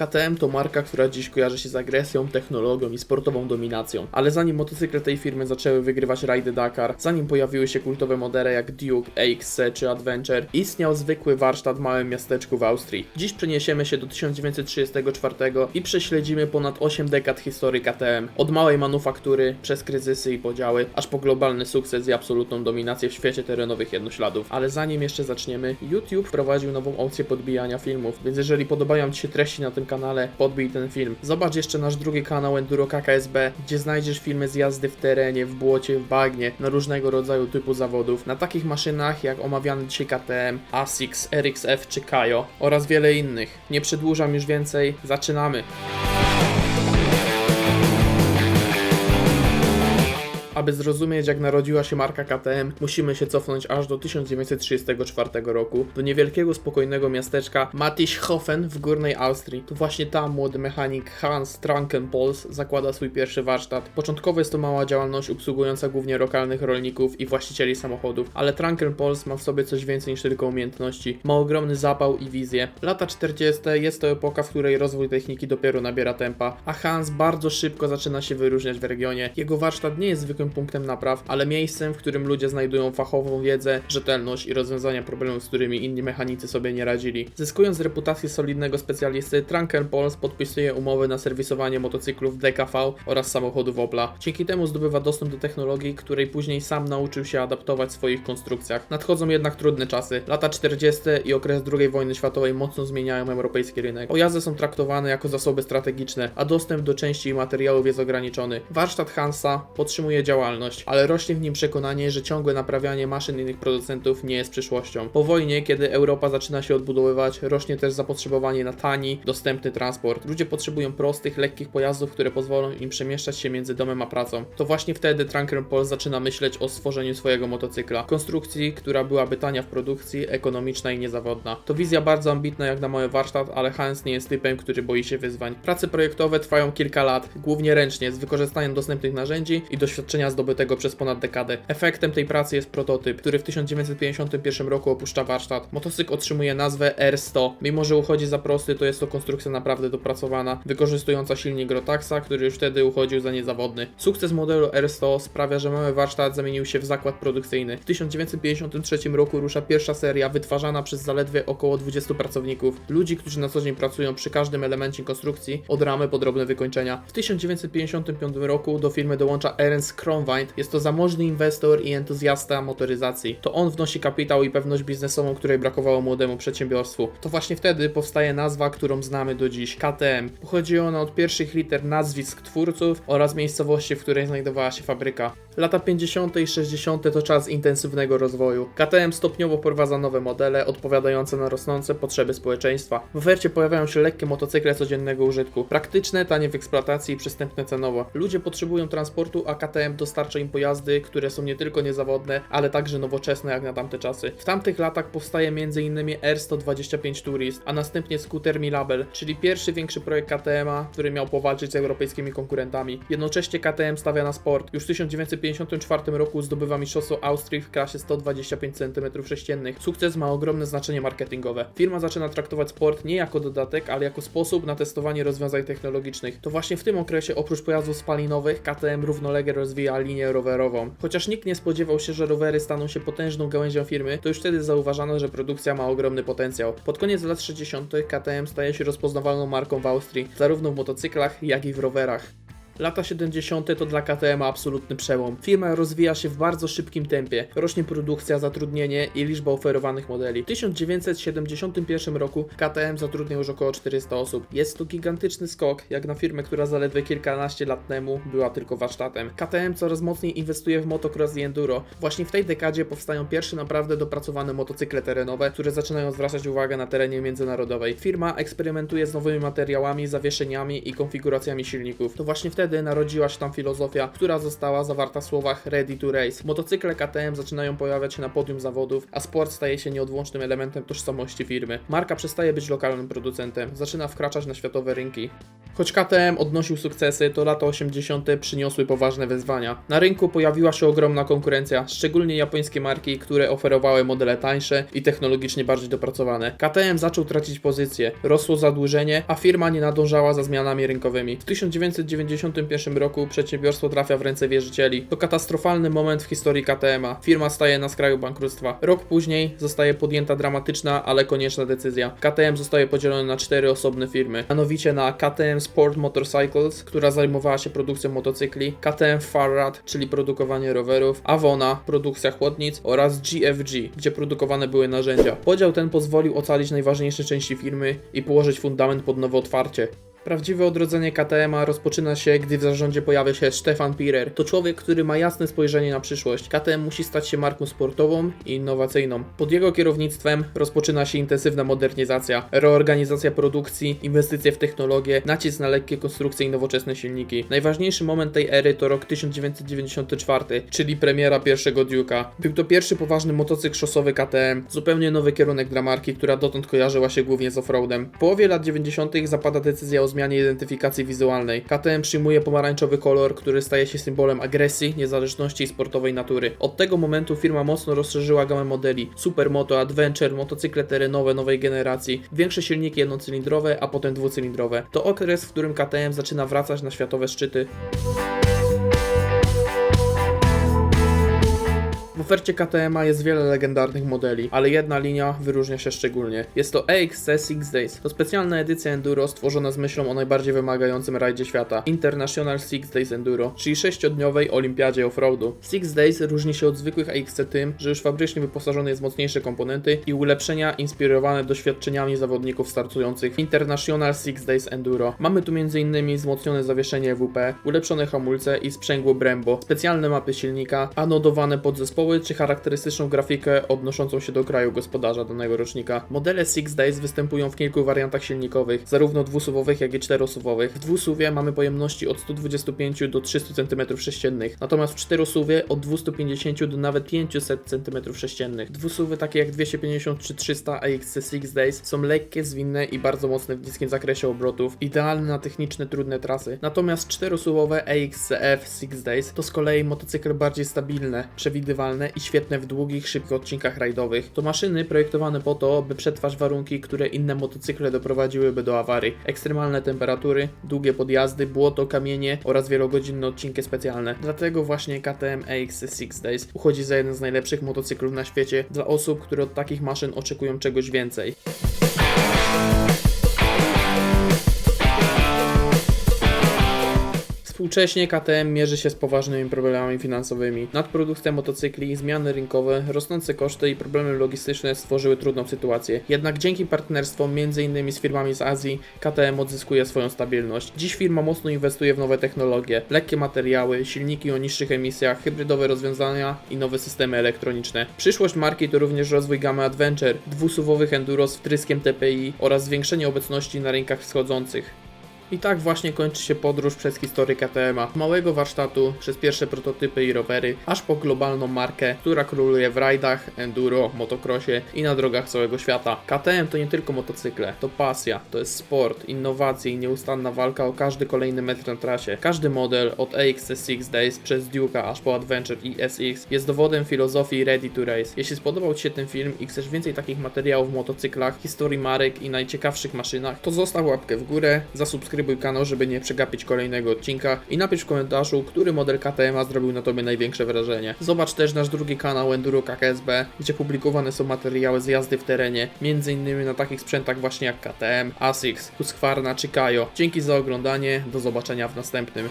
KTM to marka, która dziś kojarzy się z agresją, technologią i sportową dominacją. Ale zanim motocykle tej firmy zaczęły wygrywać rajdy Dakar, zanim pojawiły się kultowe modele jak Duke, AXC czy Adventure, istniał zwykły warsztat w małym miasteczku w Austrii. Dziś przeniesiemy się do 1934 i prześledzimy ponad 8 dekad historii KTM. Od małej manufaktury, przez kryzysy i podziały, aż po globalny sukces i absolutną dominację w świecie terenowych jednośladów. Ale zanim jeszcze zaczniemy, YouTube wprowadził nową opcję podbijania filmów, więc jeżeli podobają Ci się treści na tym kanale, podbij ten film. Zobacz jeszcze nasz drugi kanał Enduro KKSB, gdzie znajdziesz filmy z jazdy w terenie, w błocie, w bagnie, na różnego rodzaju typu zawodów, na takich maszynach jak omawiany dzisiaj KTM, ASICS, RXF czy Kajo oraz wiele innych. Nie przedłużam już więcej, zaczynamy! Aby zrozumieć, jak narodziła się marka KTM, musimy się cofnąć aż do 1934 roku, do niewielkiego, spokojnego miasteczka Mattischhofen w górnej Austrii. To właśnie tam młody mechanik Hans Trankenpols zakłada swój pierwszy warsztat. Początkowo jest to mała działalność obsługująca głównie lokalnych rolników i właścicieli samochodów, ale Trankenpols ma w sobie coś więcej niż tylko umiejętności. Ma ogromny zapał i wizję. Lata 40. jest to epoka, w której rozwój techniki dopiero nabiera tempa, a Hans bardzo szybko zaczyna się wyróżniać w regionie. Jego warsztat nie jest zwykłym punktem napraw, ale miejscem, w którym ludzie znajdują fachową wiedzę, rzetelność i rozwiązania problemów, z którymi inni mechanicy sobie nie radzili. Zyskując reputację solidnego specjalisty, Pols podpisuje umowy na serwisowanie motocyklów DKV oraz samochodów Opla. Dzięki temu zdobywa dostęp do technologii, której później sam nauczył się adaptować w swoich konstrukcjach. Nadchodzą jednak trudne czasy. Lata 40. i okres II wojny światowej mocno zmieniają europejski rynek. Pojazdy są traktowane jako zasoby strategiczne, a dostęp do części i materiałów jest ograniczony. Warsztat Hansa podtrzymuje działalność, ale rośnie w nim przekonanie, że ciągłe naprawianie maszyn innych producentów nie jest przyszłością. Po wojnie, kiedy Europa zaczyna się odbudowywać, rośnie też zapotrzebowanie na tani, dostępny transport. Ludzie potrzebują prostych, lekkich pojazdów, które pozwolą im przemieszczać się między domem a pracą. To właśnie wtedy Pol zaczyna myśleć o stworzeniu swojego motocykla. Konstrukcji, która byłaby tania w produkcji, ekonomiczna i niezawodna. To wizja bardzo ambitna jak na mały warsztat, ale Hans nie jest typem, który boi się wyzwań. Prace projektowe trwają kilka lat, głównie ręcznie, z wykorzystaniem dostępnych narzędzi i doświadczenia zdobytego przez ponad dekadę. Efektem tej pracy jest prototyp, który w 1951 roku opuszcza warsztat. Motocykl otrzymuje nazwę R100. Mimo, że uchodzi za prosty, to jest to konstrukcja naprawdę dopracowana, wykorzystująca silnik Rotaxa, który już wtedy uchodził za niezawodny. Sukces modelu R100 sprawia, że mały warsztat zamienił się w zakład produkcyjny. W 1953 roku rusza pierwsza seria wytwarzana przez zaledwie około 20 pracowników, ludzi, którzy na co dzień pracują przy każdym elemencie konstrukcji, od ramy po drobne wykończenia. W 1955 roku do firmy dołącza Ernst Jest to zamożny inwestor i entuzjasta motoryzacji. To on wnosi kapitał i pewność biznesową, której brakowało młodemu przedsiębiorstwu. To właśnie wtedy powstaje nazwa, którą znamy do dziś KTM. Pochodzi ona od pierwszych liter nazwisk twórców oraz miejscowości, w której znajdowała się fabryka. Lata 50. i 60. to czas intensywnego rozwoju. KTM stopniowo wprowadza nowe modele odpowiadające na rosnące potrzeby społeczeństwa. W ofercie pojawiają się lekkie motocykle codziennego użytku, praktyczne, tanie w eksploatacji i przystępne cenowo. Ludzie potrzebują transportu, a KTM dostarcza im pojazdy, które są nie tylko niezawodne, ale także nowoczesne jak na tamte czasy. W tamtych latach powstaje m.in. R125 Tourist, a następnie skuter Milabel, czyli pierwszy większy projekt KTM-a, który miał powalczyć z europejskimi konkurentami. Jednocześnie KTM stawia na sport. Już w 1954 roku zdobywa mistrzostwo Austrii w klasie 125 cm3. Sukces ma ogromne znaczenie marketingowe. Firma zaczyna traktować sport nie jako dodatek, ale jako sposób na testowanie rozwiązań technologicznych. To właśnie w tym okresie oprócz pojazdów spalinowych KTM równolegle rozwija linię rowerową. Chociaż nikt nie spodziewał się, że rowery staną się potężną gałęzią firmy, to już wtedy zauważano, że produkcja ma ogromny potencjał. Pod koniec lat 60. KTM staje się rozpoznawalną marką w Austrii, zarówno w motocyklach, jak i w rowerach. Lata 70. to dla KTM absolutny przełom. Firma rozwija się w bardzo szybkim tempie. Rośnie produkcja, zatrudnienie i liczba oferowanych modeli. W 1971 roku KTM zatrudnia już około 400 osób. Jest to gigantyczny skok, jak na firmę, która zaledwie kilkanaście lat temu była tylko warsztatem. KTM coraz mocniej inwestuje w motocross i enduro. Właśnie w tej dekadzie powstają pierwsze naprawdę dopracowane motocykle terenowe, które zaczynają zwracać uwagę na terenie międzynarodowej. Firma eksperymentuje z nowymi materiałami, zawieszeniami i konfiguracjami silników. To właśnie wtedy narodziła się tam filozofia, która została zawarta w słowach Ready to Race. Motocykle KTM zaczynają pojawiać się na podium zawodów, a sport staje się nieodłącznym elementem tożsamości firmy. Marka przestaje być lokalnym producentem, zaczyna wkraczać na światowe rynki. Choć KTM odnosił sukcesy, to lata 80. przyniosły poważne wyzwania. Na rynku pojawiła się ogromna konkurencja, szczególnie japońskie marki, które oferowały modele tańsze i technologicznie bardziej dopracowane. KTM zaczął tracić pozycję, rosło zadłużenie, a firma nie nadążała za zmianami rynkowymi. W 1991 roku przedsiębiorstwo trafia w ręce wierzycieli. To katastrofalny moment w historii KTM-a. Firma staje na skraju bankructwa. Rok później zostaje podjęta dramatyczna, ale konieczna decyzja. KTM zostaje podzielony na cztery osobne firmy, mianowicie na KTM Sport Motorcycles, która zajmowała się produkcją motocykli, KTM Farrad, czyli produkowanie rowerów, Avona, produkcja chłodnic oraz GFG, gdzie produkowane były narzędzia. Podział ten pozwolił ocalić najważniejsze części firmy i położyć fundament pod nowe otwarcie. Prawdziwe odrodzenie KTM-a rozpoczyna się, gdy w zarządzie pojawia się Stefan Pirer. To człowiek, który ma jasne spojrzenie na przyszłość. KTM musi stać się marką sportową i innowacyjną. Pod jego kierownictwem rozpoczyna się intensywna modernizacja, reorganizacja produkcji, inwestycje w technologię, nacisk na lekkie konstrukcje i nowoczesne silniki. Najważniejszy moment tej ery to rok 1994, czyli premiera pierwszego Duke'a. Był to pierwszy poważny motocykl szosowy KTM, zupełnie nowy kierunek dla marki, która dotąd kojarzyła się głównie z offroadem. W połowie lat 90. zapada decyzja o zmianie identyfikacji wizualnej. KTM przyjmuje pomarańczowy kolor, który staje się symbolem agresji, niezależności i sportowej natury. Od tego momentu firma mocno rozszerzyła gamę modeli Supermoto, Adventure, motocykle terenowe nowej generacji, większe silniki jednocylindrowe, a potem dwucylindrowe. To okres, w którym KTM zaczyna wracać na światowe szczyty. W ofercie KTM jest wiele legendarnych modeli, ale jedna linia wyróżnia się szczególnie. Jest to EXC Six Days. To specjalna edycja Enduro stworzona z myślą o najbardziej wymagającym rajdzie świata International Six Days Enduro, czyli sześciodniowej olimpiadzie offroadu. Six Days różni się od zwykłych EXC tym, że już fabrycznie wyposażony jest w mocniejsze komponenty i ulepszenia inspirowane doświadczeniami zawodników startujących w International Six Days Enduro. Mamy tu m.in. wzmocnione zawieszenie EWP, ulepszone hamulce i sprzęgło Brembo, specjalne mapy silnika, anodowane podzespoły czy charakterystyczną grafikę odnoszącą się do kraju gospodarza danego rocznika. Modele Six Days występują w kilku wariantach silnikowych, zarówno dwusuwowych, jak i czterosuwowych. W dwusuwie mamy pojemności od 125 do 300 cm3, natomiast w czterosuwie od 250 do nawet 500 cm3. Dwusuwy takie jak 250 czy 300 AXC Six Days są lekkie, zwinne i bardzo mocne w niskim zakresie obrotów, idealne na techniczne, trudne trasy. Natomiast czterosuwowe AXCF Six Days to z kolei motocykle bardziej stabilne, przewidywalne i świetne w długich, szybkich odcinkach rajdowych. To maszyny projektowane po to, by przetrwać warunki, które inne motocykle doprowadziłyby do awarii. Ekstremalne temperatury, długie podjazdy, błoto, kamienie oraz wielogodzinne odcinki specjalne. Dlatego właśnie KTM AX Six Days uchodzi za jeden z najlepszych motocyklów na świecie dla osób, które od takich maszyn oczekują czegoś więcej. Współcześnie KTM mierzy się z poważnymi problemami finansowymi. Nadprodukcja motocykli, zmiany rynkowe, rosnące koszty i problemy logistyczne stworzyły trudną sytuację. Jednak dzięki partnerstwom m.in. z firmami z Azji, KTM odzyskuje swoją stabilność. Dziś firma mocno inwestuje w nowe technologie, lekkie materiały, silniki o niższych emisjach, hybrydowe rozwiązania i nowe systemy elektroniczne. Przyszłość marki to również rozwój gamy Adventure, dwusuwowych enduro z wtryskiem TPI oraz zwiększenie obecności na rynkach wschodzących. I tak właśnie kończy się podróż przez historię KTM-a. Od małego warsztatu, przez pierwsze prototypy i rowery, aż po globalną markę, która króluje w rajdach, enduro, motocrossie i na drogach całego świata. KTM to nie tylko motocykle, to pasja, to jest sport, innowacje i nieustanna walka o każdy kolejny metr na trasie. Każdy model od AXC Six Days przez Duke'a aż po Adventure i SX jest dowodem filozofii Ready to Race. Jeśli spodobał Ci się ten film i chcesz więcej takich materiałów w motocyklach, historii marek i najciekawszych maszynach, to zostaw łapkę w górę, zasubskrybuj kanał, żeby nie przegapić kolejnego odcinka i napisz w komentarzu, który model KTM zrobił na Tobie największe wrażenie. Zobacz też nasz drugi kanał Enduro KKSB, gdzie publikowane są materiały z jazdy w terenie, m.in. na takich sprzętach właśnie jak KTM, ASICS, Husqvarna czy Kajo. Dzięki za oglądanie, do zobaczenia w następnym.